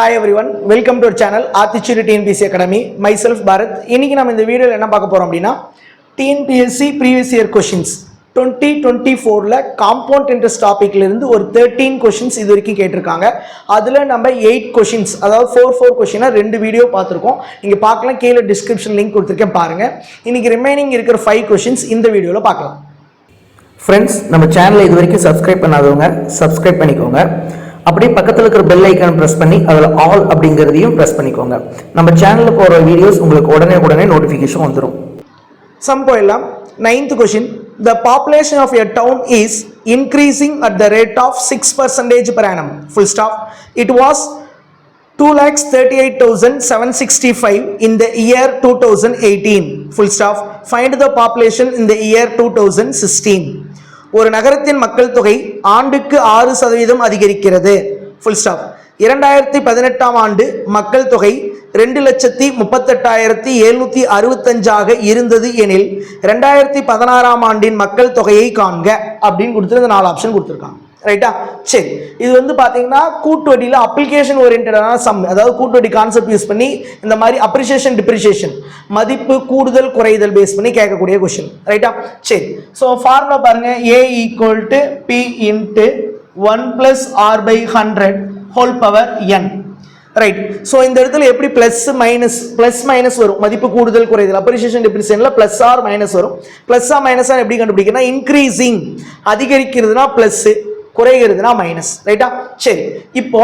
Hi everyone welcome to channel Athichudi TNPSC academy myself Bharath இன்னைக்கு நம்ம இந்த வீடியோவில் என்ன பார்க்க போகிறோம் அப்படின்னா TNPSC previous year questions twenty twenty ஃபோரில் காம்பவுண்ட் இன்ட்ரெஸ்ட் டாப்பிக்லேருந்து ஒரு தேர்ட்டீன் கொஷின்ஸ் இது வரைக்கும் கேட்டிருக்காங்க. அதில் நம்ம எயிட் கொஷின்ஸ் அதாவது ஃபோர் ஃபோர் கொஷினாக ரெண்டு வீடியோ பார்த்துருக்கோம். நீங்கள் பார்க்கலாம் கீழே டிஸ்கிரிப்ஷன் லிங்க் கொடுத்துருக்கேன் பாருங்கள் இன்னைக்கு ரிமைனிங் இருக்கிற ஃபைவ் கொஷின்ஸ் இந்த வீடியோவில் பார்க்கலாம். ஃப்ரெண்ட்ஸ் நம்ம சேனலை இது வரைக்கும் சப்ஸ்கிரைப் பண்ணாதவங்க சப்ஸ்கிரைப் பண்ணிக்கோங்க. அப்படியே பக்கத்தில் இருக்கிற பெல் ஐக்கான் ப்ரெஸ் பண்ணி அதில் ஆல் அப்படிங்கிறதையும் ப்ரெஸ் பண்ணிக்கோங்க. நம்ம சேனலில் போகிற வீடியோஸ் உங்களுக்கு உடனே உடனே நோட்டிஃபிகேஷன் வந்துடும் சம் போயிடலாம் ninth question the population of a town is increasing at the rate of six percentage per annum full stop it was two lakhs thirty eight thousand seven sixty five in the year two thousand eighteen full stop find the population இந்த year two thousand sixteen ஒரு நகரத்தின் மக்கள் தொகை ஆண்டுக்கு ஆறு சதவீதம் அதிகரிக்கிறது. Full stop இரண்டாயிரத்தி பதினெட்டாம் ஆண்டு மக்கள் தொகை ரெண்டு லட்சத்தி முப்பத்தெட்டாயிரத்தி எழுநூத்தி அறுபத்தஞ்சாக இருந்தது எனில் ரெண்டாயிரத்தி பதினாறாம் ஆண்டின் மக்கள் தொகையை காண்க அப்படின்னு கொடுத்துட்டு இந்த நாலு ஆப்ஷன் கொடுத்துருக்காங்க. ரைட்டா சரி. இது வந்து பார்த்தீங்கன்னா கூட்டுவட்டியில் அப்ளிகேஷன் ஓரியன்டான சம் அதாவது கூட்டுவட்டி கான்செப்ட் யூஸ் பண்ணி இந்த மாதிரி அப்ரிசியேஷன் டிப்ரிசியேஷன் மதிப்பு கூடுதல் குறைதல் பேஸ் பண்ணி கேட்கக்கூடிய கொஷின் ரைட்டா சரி. ஸோ ஃபார்முலா பாருங்க. A equal to P into one plus R by hundred whole power N right so இந்த இடத்துல எப்படி ப்ளஸ் மைனஸ் ப்ளஸ் மைனஸ் வரும்? மதிப்பு கூடுதல் குறைதல். அப்ரிசியேஷன் டிப்ரிசியனில் ப்ளஸ் ஆர் மைனஸ் வரும். ப்ளஸ் ஆர் மைனஸ் எப்படி கண்டுபிடிக்கணும் இன்க்ரீசிங் அதிகரிக்கிறதுனா ப்ளஸ்ஸு குறைகிறதுனா மைனஸ் ரைட்டா சரி இப்போ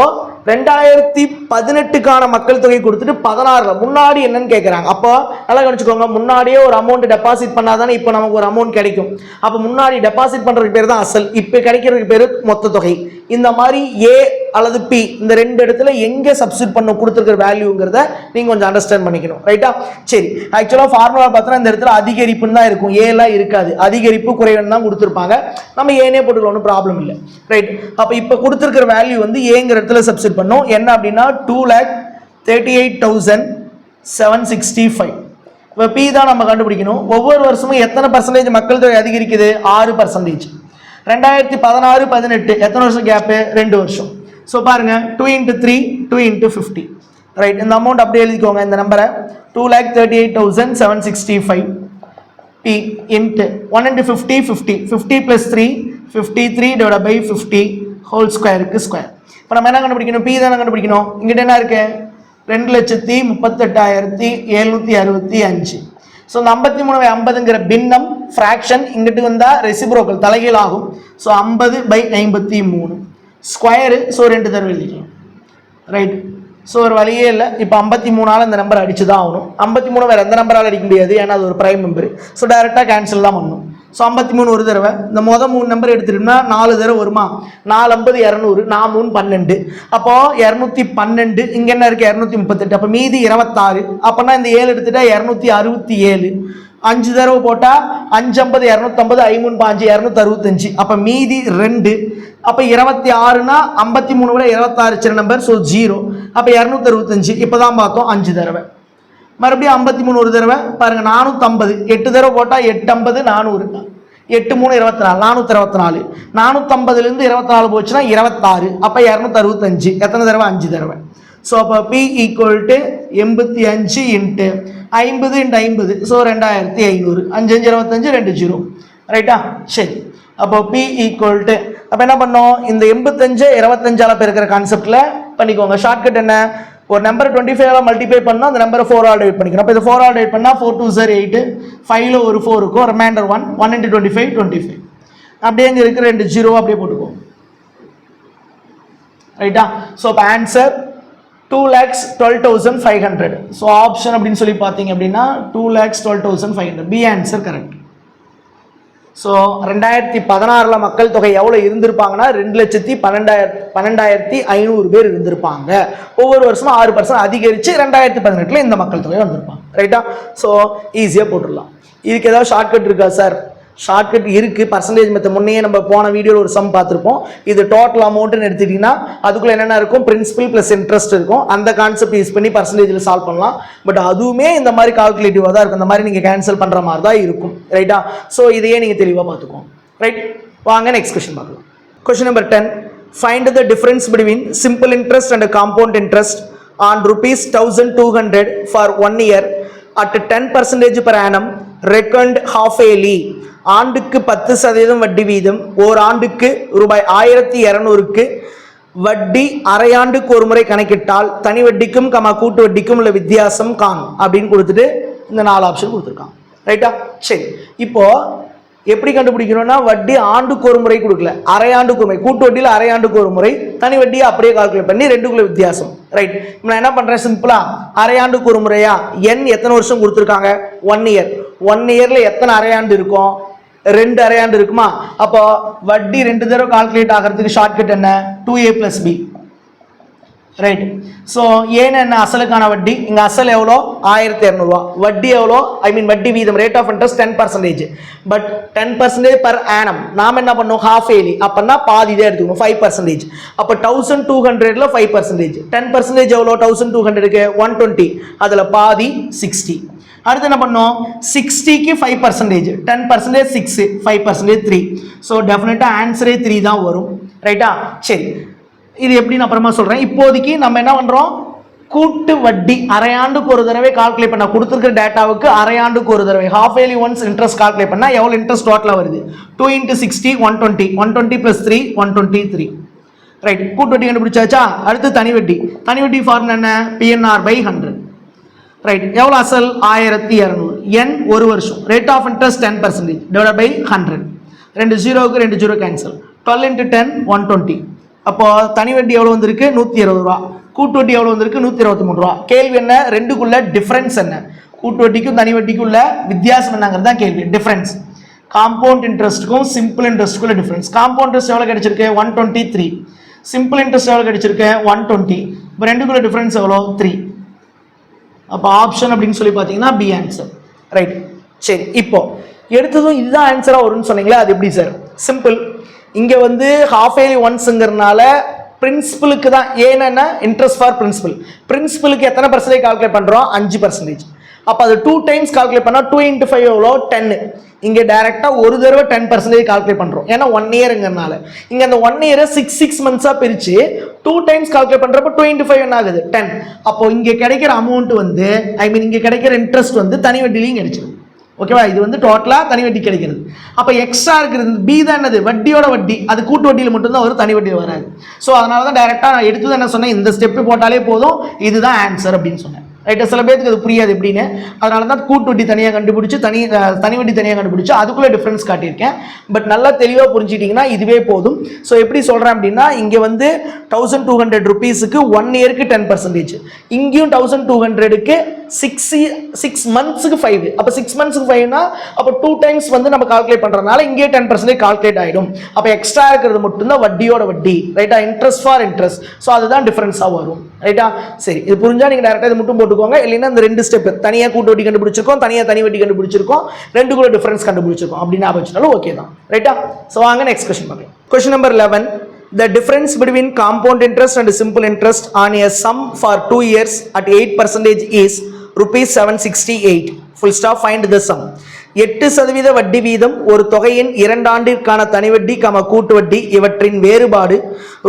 ரெண்டாயிரத்தி பதினெட்டுக்கான மக்கள் தொகை கொடுத்துட்டு பதினாறுல முன்னாடி என்னன்னு கேட்குறாங்க அப்போ நல்லா கணிச்சுக்கோங்க முன்னாடியே ஒரு அமௌண்ட் டெபாசிட் பண்ணாதானே இப்போ நமக்கு ஒரு அமௌண்ட் கிடைக்கும். அப்போ முன்னாடி டெபாசிட் பண்ணுறதுக்கு பேர் தான் அசல். இப்போ கிடைக்கிறதுக்கு பேர் மொத்த தொகை. இந்த மாதிரி ஏ அல்லது பி இந்த ரெண்டு இடத்துல எங்கே சப்ஸ்டியூட் பண்ண கொடுத்துருக்கிற வேல்யூங்கிறத நீங்கள் கொஞ்சம் அண்டர்ஸ்டாண்ட் பண்ணிக்கணும் ரைட்டா சரி ஆக்சுவலாக ஃபார்முலா பார்த்தோன்னா இந்த இடத்துல அதிகரிப்புன்னு தான் இருக்கும். ஏலாம் இருக்காது. அதிகரிப்பு குறைவுன்னு தான் கொடுத்துருப்பாங்க. நம்ம ஏனே போட்டுக்கலாம் ஒன்றும் ப்ராப்ளம் இல்லை. ரைட் அப்போ இப்போ கொடுத்துருக்கிற வேல்யூ வந்து ஏங்கிற இடத்துல சப்ஸ்டியூட் பண்ணோம். என்ன அப்படின்னா two lakh thirty eight thousand seven sixty five இப்போ பி தான் நம்ம கண்டுபிடிக்கணும். ஒவ்வொரு வருஷமும் எத்தனை பர்சன்டேஜ் மக்கள் தொகை அதிகரிக்குது? ஆறு பர்சன்டேஜ் ரெண்டாயிரத்தி பதினாறு பதினெட்டு. எத்தனை வருஷம் கேப்பு ரெண்டு வருஷம். ஸோ பாருங்க two into three two into fifty right இந்த அமௌண்ட் அப்படியே எழுதிக்கோங்க இந்த நம்பரை two lakh thirty eight thousand seven sixty five P into one into fifty fifty fifty plus three fifty three divide by fifty whole ஸ்கொயருக்கு square இப்போ நம்ம என்ன கண்டுபிடிக்கணும்? பி தானே கண்டுபிடிக்கணும். இங்கிட்ட என்ன இருக்கு? ரெண்டு லட்சத்தி முப்பத்தெட்டாயிரத்தி எழுநூற்றி அறுபத்தி அஞ்சு. ஸோ இந்த ஐம்பத்தி மூணு பை ஐம்பதுங்கிற பின்னம் ஃப்ராக்ஷன் இங்கிட்டு வந்தால் ரெசிப்ரோக்கல் தலைகீழ் ஆகும் ஸோ ஐம்பது பை ஐம்பத்தி மூணு. ஸ்கொயரு ஸோ ரெண்டு தடவை எழுதிக்கலாம். ரைட் ஸோ ஒரு வழியே இல்லை. இப்போ ஐம்பத்தி மூணால் இந்த நம்பர் அடிச்சு தான் ஆகணும். ஐம்பத்தி மூணு வேறு எந்த நம்பரால் அடிக்க முடியாது. ஏன்னா அது ஒரு ப்ரைம் நம்பர் ஸோ டேரெக்டாக கேன்சல் தான் பண்ணணும் ஸோ ஐம்பத்தி மூணு ஒரு தடவை. இந்த மொதல் மூணு நம்பர் எடுத்துட்டோம்னா நாலு தடவை வருமா? நாலு ஐம்பது இரநூறு நான் மூணு பன்னெண்டு. அப்போது இரநூத்தி பன்னெண்டு இங்கே என்ன இருக்குது இரநூத்தி முப்பத்தெட்டு. அப்போ மீதி இருபத்தாறு. அப்போனா இந்த ஏழு எடுத்துட்டா இரநூத்தி அறுபத்தி ஏழு. அஞ்சு தடவை போட்டால் அஞ்சு ஐம்பது இரநூத்தம்பது ஐமூணு பாஞ்சு இரநூத்தி அறுபத்தஞ்சு அப்போ மீதி ரெண்டு. அப்போ இருபத்தி ஆறுனா ஐம்பத்தி மூணு விட இருபத்தாறு சின்ன நம்பர் ஸோ ஜீரோ அப்போ இரநூத்தி அறுபத்தஞ்சு இப்போ தான் பார்த்தோம் அஞ்சு தடவை. மறுபடியும் ஐம்பத்தி மூணு ஒரு தடவை பாருங்க நானூற்றம்பது எட்டு தடவை போட்டால் எட்டு ஐம்பது நானூறு. எட்டு மூணு இருபத்தி நாலு. நானூற்றி இருபத்தி நாலு. நானூற்றம்பதுலேருந்து இருபத்தி நாலு போச்சுன்னா இருபத்தாறு. அப்போ இரநூத்தி அறுபத்தஞ்சு எத்தனை தடவை? அஞ்சு தடவை. ஸோ அப்போ பி ஈக்குவல் டு எண்பத்தி அஞ்சு இன்ட்டு ஐம்பது இன்ட்டு ஐம்பது. ஸோ ரெண்டாயிரத்தி ஐநூறு. அஞ்சு அஞ்சு இருபத்தஞ்சு ரெண்டு ஜீரோ. ரைட்டா சரி. அப்போ பி ஈக்குவல் டு அப்போ என்ன பண்ணோம்? இந்த எண்பத்தஞ்சு இருபத்தஞ்சால பெருக்கிற கான்செப்டில் பண்ணிக்கோங்க. ஷார்ட்கட் என்ன? ஒரு நம்பர் டுவெண்ட்டி ஃபைவ்ல மல்டிப்ளை பண்ணால் அந்த நம்பரை ஃபோர் ஆல் டிவைட் பண்ணிக்கணும். அப்போ இது ஃபோர் ஆல் டிவைட் பண்ணால் ஃபோர் டூ சார் எயிட்டு ஃபைவ்ல ஒரு ஃபோர் இருக்கும். Reminder one one into twenty five twenty five அப்படியே இங்கே இருக்கிற ரெண்டு ஜீரோ அப்படியே போட்டுக்கோ. ரைட்டா ஸோ இப்போ answer two lakhs twelve thousand five hundred so option அப்படின்னு சொல்லி பார்த்தீங்க அப்படின்னா two lakhs twelve thousand five hundred B answer correct so ரெண்டாயிரத்தி பதினாறில் மக்கள் தொகை எவ்வளோ இருந்திருப்பாங்கன்னா ரெண்டு லட்சத்தி பன்னெண்டாயிர பன்னெண்டாயிரத்தி ஐநூறு பேர் இருந்திருப்பாங்க. ஒவ்வொரு வருஷமும் ஆறு பர்சன்ட் அதிகரித்து ரெண்டாயிரத்தி பதினெட்டில் இந்த மக்கள் தொகை வந்திருப்பாங்க. ரைட்டா ஸோ ஈஸியாக போட்டுடலாம். இதுக்கு ஏதாவது ஷார்ட்கட் இருக்கா சார் ஷார்ட்கட் இருக்குது பர்சன்டேஜ் மெத்த முன்னையே நம்ம போன வீடியோவில் ஒரு சம் பார்த்துருப்போம். இது டோட்டல் அமௌண்ட்டுன்னு எடுத்துக்கிட்டிங்கன்னா அதுக்குள்ளே என்னென்ன இருக்கும்? பிரின்சிபல் ப்ளஸ் இன்ட்ரெஸ்ட் இருக்கும். அந்த கான்செப்ட் யூஸ் பண்ணி பர்சன்டேஜில் சால்வ் பண்ணலாம். பட் அதுவுமே இந்த மாதிரி கால்குலேட்டிவாக தான் இருக்கும். இந்த மாதிரி நீங்கள் கேன்சல் பண்ணுற மாதிரி தான் இருக்கும். ரைட்டா ஸோ இதையே நீங்கள் தெளிவாக பார்த்துக்கோங்க. ரைட் வாங்க நெக்ஸ்ட் கொஸ்டின் பார்க்கலாம். Question number ten find the difference between simple interest and compound interest on rupees thousand two hundred for one year at ten percentage per annum reckoned half yearly ஆண்டுக்கு பத்து சதவீதம் வட்டி வீதம். ஓர் ஆண்டுக்கு ரூபாய் ஆயிரத்தி இரநூறுக்கு வட்டி அரையாண்டுக்கு ஒரு முறை கணக்கிட்டால் தனி வட்டிக்கும் கமா கூட்டு வட்டிக்கும் உள்ள வித்தியாசம் காண் அப்படின்னு கொடுத்துட்டு இந்த நாலு ஆப்ஷன் கொடுத்துருக்கான். ரைட்டா சரி. இப்போ எப்படி கண்டுபிடிக்கணும்னா வட்டி ஆண்டுக்கு ஒரு முறை கொடுக்கல. அரையாண்டுக்கு ஒரு முறை கூட்டு வட்டியில் அரையாண்டுக்கு ஒரு முறை தனி வட்டியை அப்படியே கால்குலேட் பண்ணி ரெண்டுக்குள்ள வித்தியாசம். ரைட் நான் என்ன பண்ணுறேன் சிம்பிளா அரையாண்டுக்கு ஒரு முறையா என் எத்தனை வருஷம் கொடுத்துருக்காங்க? ஒன் இயர் ஒன் இயரில் எத்தனை அரையாண்டு இருக்கும்? ரெண்டு அரையாண்டு இருக்குமா? அப்போ வட்டி ரெண்டு தடவை கால்குலேட் ஆகிறதுக்கு ஷார்ட்கட் என்ன? Two A plus B right so ஏன்னு என்ன அசலுக்கான வட்டி? இங்கே அசல் எவ்வளோ? ஆயிரத்தி இரநூறுவா. வட்டி எவ்வளோ? ஐ மீன் வட்டி வீதம் rate of interest ten percentage but ten percentage per annum நாம் என்ன பண்ணோம் ஹாஃப் ஏலி அப்போன்னா பாதி இதே எடுத்துக்கணும். ஃபைவ் பர்சன்டேஜ் அப்போ தௌசண்ட் டூ ஹண்ட்ரட்ல ஃபைவ் பர்சன்டேஜ் டென் பர்சன்டேஜ் எவ்வளோ? தௌசண்ட் டூ ஹண்ட்ரடுக்கு ஒன் டுவெண்ட்டி அதில் பாதி சிக்ஸ்டி அடுத்து என்ன பண்ணோம்? சிக்ஸ்டிக்கு five percentage ten percentage six five percentage three so டெஃபினட்டாக ஆன்சரே த்ரீ தான் வரும். ரைட்டா சரி. இது எப்படின்னு அப்புறமா சொல்கிறேன் இப்போதைக்கு நம்ம என்ன பண்ணுறோம் கூட்டு வட்டி. அரையாண்டுக்கு ஒரு தடவை கால்குலேட் பண்ண கொடுத்துருக்க டேட்டாவுக்கு அரையாண்டுக்கு ஒரு தடவை. Half yearly once interest calculate பண்ணால் எவ்வளோ இன்ட்ரெஸ்ட் டோட்டலாக வருது? Two into sixty one twenty one twenty plus three one twenty three right கூட்டு வட்டி கண்டுபிடிச்சாச்சா? அடுத்து தனி வட்டி. தனி வட்டி ஃபார்முலா என்ன? பிஎன்ஆர் பை ஹண்ட்ரட் ரைட் எவ்வளோ அசல்? ஆயிரத்தி இரநூறு. என் ஒரு வருஷம். Rate of interest ten percentage divide by hundred ரெண்டு ஜீரோவுக்கு ரெண்டு zero cancel twelve into ten one twenty அப்போது தனி வட்டி எவ்வளோ வந்திருக்கு? நூற்றி இருபது ரூபா. கூட்டு வட்டி எவ்வளோ வந்திருக்கு? நூற்றி இருபத்தி மூணு ரூபா. கேள்வி என்ன? ரெண்டுக்குள்ள டிஃப்ரென்ஸ் என்ன? கூட்டு வட்டிக்கும் தனி வட்டிக்கும் உள்ள வித்தியாசம் என்னங்கிறது தான் கேள்வி. டிஃப்ரென்ஸ் காம்பவுண்ட் இன்ட்ரெஸ்ட்டுக்கும் சிம்பிள் இன்ட்ரெஸ்ட்டுக்குள்ள டிஃப்ரென்ஸ் காம்பவுண்ட் இன்ட்ரெஸ்ட் எவ்வளோ கிடைச்சிருக்கு? One twenty three simple interest எவ்வளோ கிடைச்சிருக்கு? ஒன் டுவெண்ட்டி இப்போ ரெண்டுக்குள்ள டிஃப்ரென்ஸ் எவ்வளோ த்ரீ அப்போ ஆப்ஷன் அப்படின்னு சொல்லி பார்த்தீங்கன்னா பி ஆன்சர் ரைட் சரி இப்போ எடுத்ததும் இதுதான் ஆன்சராக வரும்னு சொன்னீங்களே அது எப்படி சார் சிம்பிள் இங்கே வந்து ஹாஃப் ஏலி ஒன்ஸுங்கிறனால பிரின்சிபலுக்கு தான் ஏன்னா இன்ட்ரெஸ்ட் ஃபார் பிரின்சிபல் பிரின்சிபலுக்கு எத்தனை பர்சன்டேஜ் கால்குலேட் பண்ணுறோம் அஞ்சு பர்சன்டேஜ் அப்போ அது டூ டைம்ஸ் கால்குலேட் பண்ணால் டூ இன்ட்டு ஃபைவ் எவ்வளோ? டென்னு இங்கே டேரெக்டாக ஒரு தடவை டென் பர்சன்டேஜ் கால்குலேட் பண்ணுறோம் ஏன்னா ஒன் இயருங்கிறனால இங்கே அந்த ஒன் இயரை சிக்ஸ் சிக்ஸ் மந்த்ஸாக பிரித்து டூ டைம்ஸ் கால்குலேட் பண்ணுறப்ப டூ இன்ட்டு ஃபைவ் என்ன ஆகுது? டென் அப்போ இங்கே கிடைக்கிற அமௌண்ட் வந்து ஐ மீன் இங்கே கிடைக்கிற இன்ட்ரெஸ்ட் வந்து தனி வட்டிலையும் கிடைச்சிடும் ஓகேவா இது வந்து டோட்டலாக தனி வட்டி கிடைக்கிறது. அப்போ எக்ஸ்ட்ரா இருக்கிறது பி தான் என்னது? வட்டியோட வட்டி. அது கூட்டு வட்டியில் மட்டும்தான் வரும் தனி வட்டியில் வராது. ஸோ அதனால தான் டேரெக்டாக நான் எடுத்தது என்ன சொன்னேன்? இந்த ஸ்டெப்பு போட்டாலே போதும் இதுதான் ஆன்சர் அப்படின்னு சொன்னேன். ரைட்டா சில பேருக்கு அது புரியாது எப்படின்னு. அதனால தான் கூட்டு வட்டி தனியாக கண்டுபிடிச்சு தனி தனி வட்டி தனியாக கண்டுபிடிச்சு அதுக்குள்ளே டிஃப்ரென்ஸ் காட்டியிருக்கேன். பட் நல்லா தெளிவாக புரிஞ்சுக்கிட்டிங்கன்னா இதுவே போதும். ஸோ எப்படி சொல்கிறேன் அப்படின்னா இங்கே வந்து தௌசண்ட் டூ ஹண்ட்ரட் ருபீஸுக்கு ஒன் இயருக்கு டென் பர்சன்டேஜ் இங்கேயும் தௌசண்ட் டூ ஹண்ட்ரடுக்கு சிக்ஸ் சிக்ஸ் மந்த்ஸுக்கு ஃபைவ் அப்போ சிக்ஸ் மந்த்ஸுக்கு ஃபைவ்னா அப்போ டூ டைம்ஸ் வந்து நம்ம கால்குலேட் பண்ணுறதுனால இங்கே டென் பர்சன்டேஜ் கால்குலேட் ஆகிடும் அப்போ எக்ஸ்ட்ரா இருக்கிறது மட்டும்தான் வட்டியோட வட்டி. ரைட்டா இன்ட்ரெஸ்ட் ஃபார் இன்ட்ரெஸ்ட் ஸோ அதுதான் டிஃப்ரென்ஸாக வரும். ரைட்டா சரி இது புரிஞ்சால் நீங்கள் டேரெக்டாக இது மட்டும் போட்டு போட்டுக்கோங்க இல்லைன்னா இந்த ரெண்டு ஸ்டெப் தனியாக கூட்டு வட்டி கண்டுபிடிச்சிருக்கோம் தனியாக தனி வட்டி கண்டுபிடிச்சிருக்கோம் ரெண்டு கூட டிஃபரன்ஸ் கண்டுபிடிச்சிருக்கோம். அப்படின்னு ஆரம்பிச்சினாலும் ஓகே தான். ரைட்டா ஸோ வாங்க நெக்ஸ்ட் கொஸ்டின் பார்க்கலாம். Question number eleven The difference between compound interest and simple interest on a sum for two years at 8 percentage is rupees 768. Full stop, find the sum. எட்டு சதவீத வட்டி வீதம் ஒரு தொகையின் இரண்டாண்டிற்கான தனி வட்டி கம கூட்டு வட்டி இவற்றின் வேறுபாடு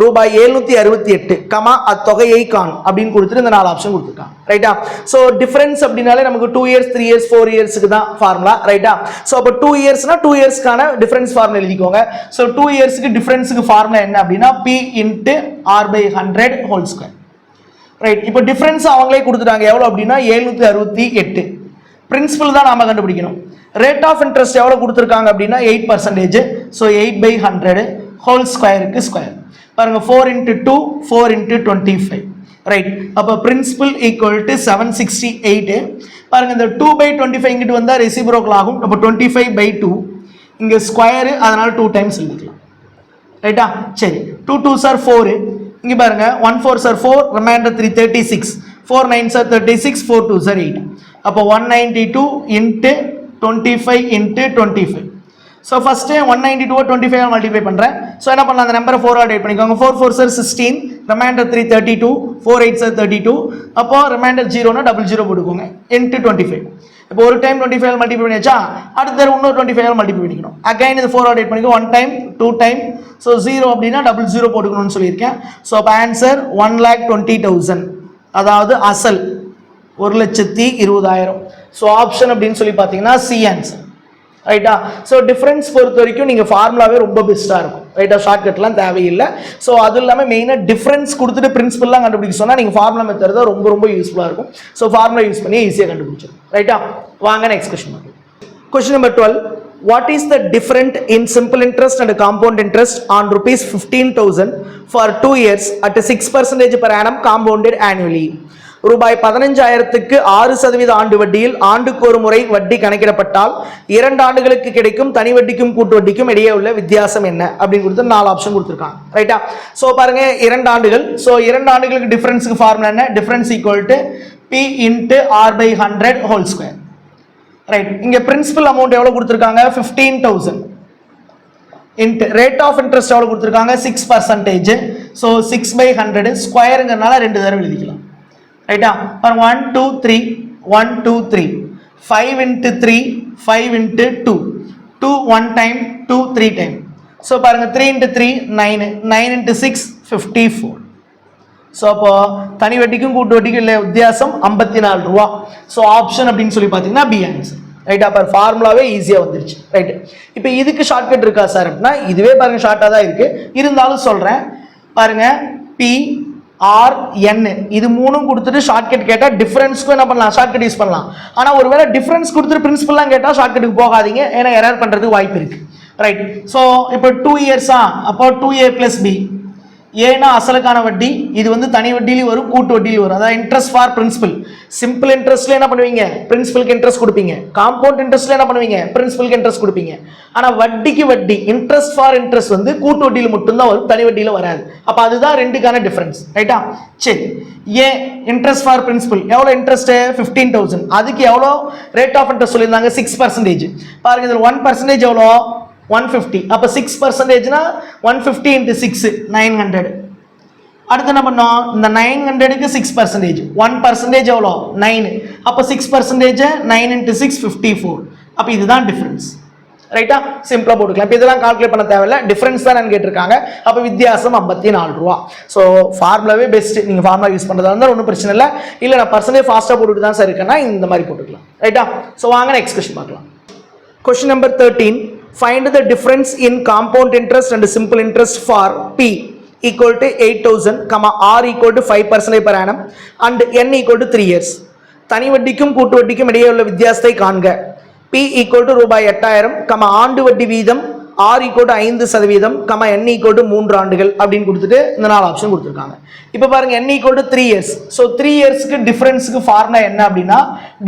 ரூபாய் எழுநூத்தி அறுபத்தி எட்டு கமா அத்தொகையை காண் அப்படின்னு கொடுத்துட்டு இந்த நாலு ஆப்ஷன் கொடுத்துருக்காங்க. ரைட்டா ஸோ டிஃபரன்ஸ் அப்படின்னாலே நமக்கு two years three years four இயர்ஸ்க்கு தான் ஃபார்முலா ரைட்டா ஸோ அப்போ டூ இயர்ஸ்னா டூ இயர்ஸ்க்கான டிஃபரன்ஸ் ஃபார்முலா எழுதிக்கோங்க. ஸோ டூ இயர்ஸ்க்கு டிஃபரன்ஸுக்கு ஃபார்முலா என்ன அப்படின்னா P into R by hundred whole square right இப்போ டிஃபரன்ஸ் அவங்களே கொடுத்துட்டாங்க. எவ்வளோ அப்படின்னா? எழுநூற்றி அறுபத்தி எட்டு. பிரின்சிபல் தான் நாம கண்டுபிடிக்கணும். ரேட் ஆஃப் இன்ட்ரெஸ்ட் எவ்வளோ கொடுத்துருக்காங்க அப்படின்னா eight percentage so eight by hundred whole ஸ்கொயருக்கு ஸ்கொயர் பாருங்கள் four into two four into twenty five right அப்போ principal equal to seven sixty eight பாருங்கள் இந்த டூ பை டுவெண்ட்டி ஃபைவ் இங்கிட்டு வந்தால் ரெசிப்ரோக்கல் ஆகும். அப்போ டுவெண்ட்டி ஃபைவ் பை டூ இங்கே ஸ்கொயரு அதனால் டூ டைம்ஸ் எழுதிக்கலாம். ரைட்டா சரி. டூ டூ சார் ஃபோரு இங்கே பாருங்க one four sir four remainder three thirty six four nine sir thirty six four two sir eight அப்போ one ninety two into twenty five into twenty five so first one ninety two twenty five multiply பண்ணுறேன் so என்ன பண்ணலாம்? அந்த நம்பரை four add பண்ணிக்கோங்க. Four four sir sixteen remainder three thirty two four eight sir thirty two அப்போ reminder ஜீரோனா double zero போட்டுக்கோங்க. Into twenty five இப்போ ஒரு டைம் டுவெண்ட்டி ஃபைவ் மல்டிஃபை பண்ணியாச்சா? அடுத்த இன்னொரு டுவெண்ட்டி ஃபைவ் மல்டிப்ளை பண்ணிக்கணும். அகைன் இது ஃபோர் ஆட் பண்ணிக்கோ. One time two time so zero அப்படின்னா டபுள் ஜீரோ போட்டுக்கணும்னு சொல்லியிருக்கேன். ஸோ அப்போ answer one lakh twenty thousand அதாவது அசல். ஒரு லட்சத்தி இருபதாயிரம். ஸோ ஆப்ஷன் அப்படின்னு சொல்லி பார்த்தீங்கன்னா சி ஆன்சர் ரைட்டா ஸோ டிஃப்ரென்ஸ் பொறுத்த வரைக்கும் நீங்கள் ஃபார்முலாவே ரொம்ப பெஸ்ட்டாக இருக்கும். ரைட்டா ஷார்ட்கட்லாம் தேவையில்லை. ஸோ அது இல்லாமல் மெயினாக டிஃப்ரென்ஸ் கொடுத்துட்டு பிரின்சிபல்லாம் கண்டுபிடிக்க சொன்னால் நீங்கள் ஃபார்முலா மெத்தட் தான் ரொம்ப ரொம்ப யூஸ்ஃபுல்லாக இருக்கும். ஸோ ஃபார்முலா யூஸ் பண்ணி ஈஸியாக கண்டுபிடிச்சிடும் ரைட்டா வாங்க next question Question number 12. What is the difference in simple interest and compound interest on rupees 15,000 for two years at a 6 percentage per annum compounded annually? ரூபாய் பதினஞ்சாயிரத்துக்கு ஆறு சதவீத ஆண்டு வட்டியில் ஆண்டுக்கு ஒரு முறை வட்டி கணக்கிடப்பட்டால் இரண்டு ஆண்டுகளுக்கு கிடைக்கும் தனி வட்டிக்கும் கூட்டு வட்டிக்கும் இடையே உள்ள வித்தியாசம் என்ன? அப்படின்னு கொடுத்து நாலு ஆப்ஷன் கொடுத்துருக்காங்க. ரைட்டா ஸோ பாருங்க இரண்டு ஆண்டுகள். ஸோ இரண்டு ஆண்டுகளுக்கு டிஃபரன்ஸுக்கு ஃபார்முலா என்ன? Difference equal to P into R by hundred whole square right இங்கே பிரின்சிபல் அமௌண்ட் எவ்வளோ கொடுத்துருக்காங்க? Fifteen thousand and rate of interest எவ்வளோ கொடுத்துருக்காங்க? Six percentage so six by hundred ஸ்கொயருங்கிறனால ரெண்டு தடவை எழுதிக்கலாம். ரைட்டா பாருங்க one two three one two three five into three five into two two one time two three time so பாருங்க three into three nine nine into six fifty four so அப்போ தனி வட்டிக்கும் கூட்டு வட்டிக்கும் இல்லை வித்தியாசம்? ஐம்பத்தி நாலு ரூபா. ஸோ ஆப்ஷன் அப்படின்னு சொல்லி பார்த்தீங்கன்னா பி ஆன்சர் ரைட் அப்போ ஃபார்முலாவே ஈஸியாக வந்துருச்சு. ரைட் இப்போ இதுக்கு ஷார்ட்கட் இருக்கா சார் அப்படின்னா இதுவே பாருங்க ஷார்ட்டாக தான் இருக்கு. இருந்தாலும் சொல்கிறேன் பாருங்க பி ஆர் என் இது மூணும் கொடுத்துட்டு ஷார்ட்கட் கேட்டால் டிஃபரன்ஸ்க்கும் என்ன பண்ணலாம்? ஷார்ட்கட் யூஸ் பண்ணலாம். ஆனால் ஒருவேளை டிஃப்ரென்ஸ் கொடுத்துட்டு பிரின்சிபல்லாம் கேட்டால் ஷார்ட்கட்டுக்கு போகாதீங்க. ஏன்னா எரர் பண்ணுறதுக்கு வாய்ப்பு இருக்குது ரைட் ஸோ இப்போ டூ இயர்ஸா அப்போ டூ ஏ ப்ளஸ் பி ஏன்னா அசலுக்கான வட்டி இது வந்து தனி வட்டியிலையும் வரும் கூட்டு வட்டியிலும் வரும். அதாவது இன்ட்ரெஸ்ட் ஃபார் பிரின்சிபல் சிம்பிள் இன்ட்ரெஸ்ட்ல என்ன பண்ணுவீங்க? பிரின்சிபலுக்கு இன்ட்ரெஸ்ட் கொடுப்பீங்க. காம்பவுண்ட் இன்ட்ரெஸ்ட்ல என்ன பண்ணுவீங்க? பிரின்சிபலுக்கு இன்ட்ரெஸ்ட் கொடுப்பீங்க. ஆனா வட்டிக்கு வட்டி இன்ட்ரெஸ்ட் ஃபார் இன்ட்ரெஸ்ட் வந்து கூட்டு வட்டியில் மட்டும்தான் வரும் தனி வட்டியில வராது. அப்ப அதுதான் ரெண்டுக்கான டிஃபரன்ஸ் ரைட்டா சரி. ஏன் இன்ட்ரெஸ்ட் ஃபார் பிரின்சிபல் எவ்வளோ இன்ட்ரெஸ்ட் ஃபிஃப்டீன் தௌசண்ட் அதுக்கு எவ்வளோ ரேட் ஆஃப் இன்ட்ரெஸ்ட் சொல்லியிருந்தாங்க? சிக்ஸ் பர்சன்டேஜ் பாருங்க இதில் ஒன் பர்சன்டேஜ் எவ்வளோ ஒன் ஃபிஃப்டி அப்போ six பர்சன்டேஜ்னா one fifty into six nine hundred அடுத்து என்ன பண்ணோம்? இந்த நைன் ஹண்ட்ரடுக்கு சிக்ஸ் பர்சன்டேஜ் ஒன் பர்சன்டேஜ் எவ்வளோ? நைனு அப்போ six percentage nine into six fifty four அப்போ இதுதான் டிஃப்ரென்ஸ் ரைட்டா சிம்பிளாக போட்டுக்கலாம். இப்போ இதெல்லாம் கால்குலேட் பண்ண தேவையில்ல. டிஃப்ரென்ஸ் தான் கேட்டிருக்காங்க. அப்போ வித்தியாசம் ஐம்பத்தி நாலு ரூபா. ஸோ ஃபார்முலாவே பெஸ்ட் நீங்கள் ஃபார்முலா யூஸ் பண்ணுறதா இருந்தால் ஒன்றும் பிரச்சனை இல்லை. இல்லை நான் பர்சன்டேஜ் ஃபாஸ்ட்டாக போட்டுட்டு தான் சார் இருக்கேன்னா இந்த மாதிரி போட்டுக்கலாம். ரைட்டா ஸோ வாங்க நெக்ஸ்ட் கொஸ்டின் பார்க்கலாம். Question number thirteen Find the difference in compound interest and simple interest for P equal to 8000, comma R equal to 5% per annum and N equal to 3 years. தனி வட்டிக்கும் கூட்டு வட்டிக்கும் இடையே உள்ள வித்தியாசத்தை காண்க. P equal to ரூபாய் எட்டாயிரம் கம ஆண்டு வட்டி வீதம் ஆர் ஈக்குவல் டு ஐந்து சதவீதம் கம என் ஈக்குவல் டு மூன்று ஆண்டுகள் அப்படின்னு கொடுத்துட்டு இந்த நாலு ஆப்ஷன் கொடுத்துருக்காங்க. இப்போ பாருங்க N equal to three years so three இயர்ஸ்க்கு டிஃபரன்ஸுக்கு ஃபார்முலா என்ன அப்படின்னா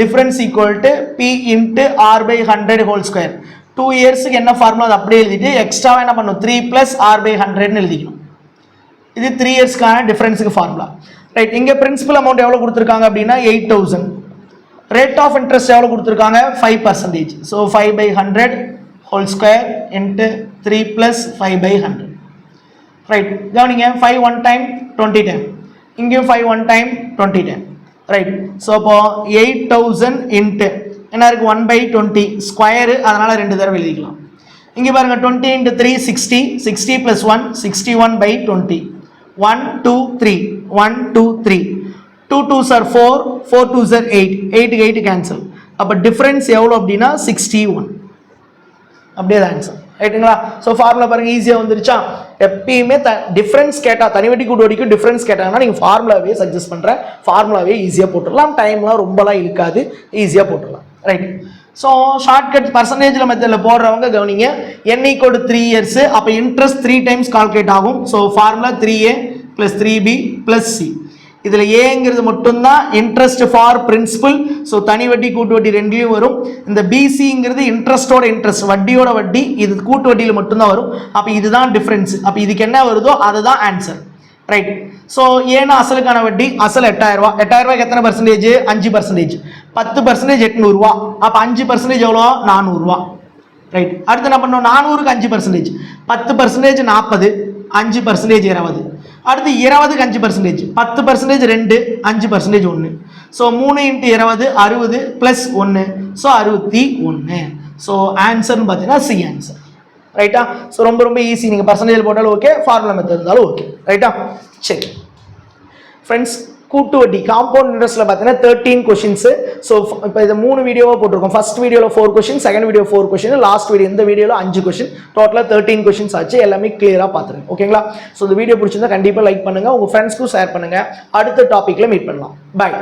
difference equal to P into R by hundred whole square two இயர்ஸுக்கு என்ன ஃபார்முலா அது அப்படியே எழுதிட்டு எக்ஸ்ட்ராவாக என்ன பண்ணணும் த்ரீ ப்ளஸ் ஆர் பை ஹண்ட்ரட்னு எழுதிக்கணும். இது த்ரீ இயர்ஸ்க்கான டிஃபரன்ஸுக்கு ஃபார்முலா ரைட் இங்கே பிரின்சிபல் அமௌண்ட் எவ்வளோ கொடுத்துருக்காங்க அப்படின்னா eight thousand rate of interest எவ்வளோ கொடுத்துருக்காங்க? Five percentage so five by hundred whole square into three plus five by hundred right கவனிங்க five one time twenty time இங்கேயும் five one time twenty time right so அப்போ eight thousand into என்ன இருக்குது one by twenty square அதனால் ரெண்டு தடவை எழுதிக்கலாம். இங்கே பாருங்க twenty into three sixty sixty plus one sixty one by twenty one two three one two three two two sir four four two sir eight எயிட்டுக்கு eight cancel அப்போ difference எவ்வளோ அப்படின்னா சிக்ஸ்டி ஒன் அப்படியே தான் ஆன்சர் ரைட்டுங்களா so formula பாருங்கள் ஈஸியாக வந்துருச்சா? எப்பயுமே த டிஃப்ரென்ஸ் கேட்டால் தனி வட்டி கூட்டு வட்டிக்கும் டிஃப்ரென்ஸ் கேட்டாங்கன்னா நீங்கள் ஃபார்முலாவே சஜஸ்ட் பண்ணுறேன் ஃபார்முலாவே ஈஸியாக போட்டுடலாம். டைம்லாம் ரொம்பலாம் இழுக்காது. ஈஸியாக போட்டுடலாம். ரைட் ஸோ ஷார்ட்கட் பர்சன்டேஜில் மெத்தடில் போடுறவங்க கவனிங்க. என்ஐ கோடு த்ரீ இயர்ஸ் அப்போ இன்ட்ரெஸ்ட் த்ரீ டைம்ஸ் கால்குலேட் ஆகும். So formula three A plus three B plus C இதில் ஏங்கிறது மட்டும்தான் இன்ட்ரெஸ்ட் ஃபார் பிரின்சிபல் ஸோ தனி வட்டி கூட்டு வட்டி ரெண்டுலேயும் வரும். இந்த பிசிங்கிறது இன்ட்ரெஸ்டோட இன்ட்ரெஸ்ட் வட்டியோட வட்டி இது கூட்டு வட்டியில் மட்டும்தான் வரும். அப்போ இதுதான் டிஃப்ரென்ஸ் அப்போ இதுக்கு என்ன வருதோ அதுதான் ஆன்சர் ரைட் ஸோ ஏன்னா அசலுக்கான வட்டி? அசல் எட்டாயிரம் ரூபா எட்டாயிரம் ரூபாய்க்கு எத்தனை பர்சன்டேஜ் அஞ்சு பர்சன்டேஜ் பத்து பர்சன்டேஜ் எட்நூறுரூவா அப்போ அஞ்சு பர்சன்டேஜ் எவ்வளோ? நானூறுரூவா ரைட் அடுத்து என்ன பண்ணோம் நானூறுக்கு அஞ்சு பர்சன்டேஜ் பத்து பர்சன்டேஜ் நாற்பது அஞ்சு பர்சன்டேஜ் இருபது. அடுத்து இருபதுக்கு அஞ்சு பர்சன்டேஜ் பத்து பர்சன்டேஜ் ரெண்டு அஞ்சு பர்சன்டேஜ் ஒன்று ஸோ மூணு இன்ட்டு இருபது அறுபது ப்ளஸ் ஒன்று ஸோ அறுபத்தி ஒன்று ஸோ ஆன்சர்னு பார்த்தீங்கன்னா சி ஆன்சர் ரைட்டா ஸோ ரொம்ப ரொம்ப ஈஸி நீங்கள் பர்சன்டேஜ் போட்டாலும் ஓகே ஃபார்முலா மெத்தட் இருந்தாலும் ஓகே ரைட்டா சரி. ஃப்ரெண்ட்ஸ் கூட்டு வட்டி காம்பவுண்ட் இன்ட்ரெஸ்ட்ல பார்த்தீங்கன்னா தேர்ட்டீன் கொஷின்ஸு ஸோ இப்போ இது மூணு வீடியோவாக போட்டிருக்கோம். ஃபர்ஸ்ட் வீடியோவில் four question second video four question last video இந்த வீடியோவில் அஞ்சு கொஷின் டோட்டலாக தேர்ட்டின் கொஷின்ஸ் ஆச்சு. எல்லாமே கிளியராக பார்த்துருங்க. ஓகேங்களா ஸோ இந்த வீடியோ பிடிச்சிருந்தா கண்டிப்பாக லைக் பண்ணுங்கள் உங்கள் ஃப்ரெண்ட்ஸ்க்கும் ஷேர் பண்ணுங்கள் அடுத்த டாப்பிக்கில் மீட் பண்ணலாம். பை